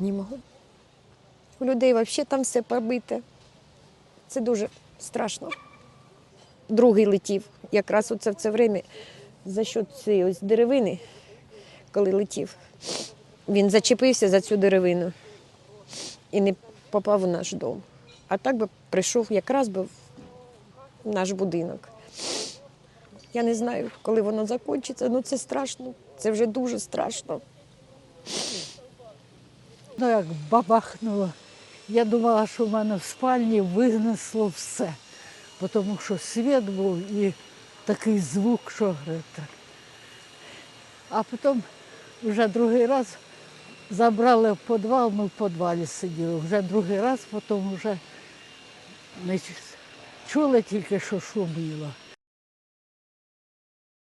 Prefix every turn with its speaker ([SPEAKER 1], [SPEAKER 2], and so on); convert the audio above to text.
[SPEAKER 1] Не можу. У людей взагалі там все побите. Це дуже страшно. Другий летів. Якраз оце в це время за що цієї ось деревини, коли летів, він зачепився за цю деревину і не попав у наш дом. А так би прийшов якраз би в наш будинок. Я не знаю, коли воно закінчиться, ну це страшно. Це вже дуже страшно.
[SPEAKER 2] Ну, як бабахнуло. Я думала, що в мене в спальні винесло все, тому що світ був і такий звук, що це. А потім вже другий раз забрали в підвал, ми в підвалі сиділи. Вже другий раз, потім вже не чули тільки, що шуміло.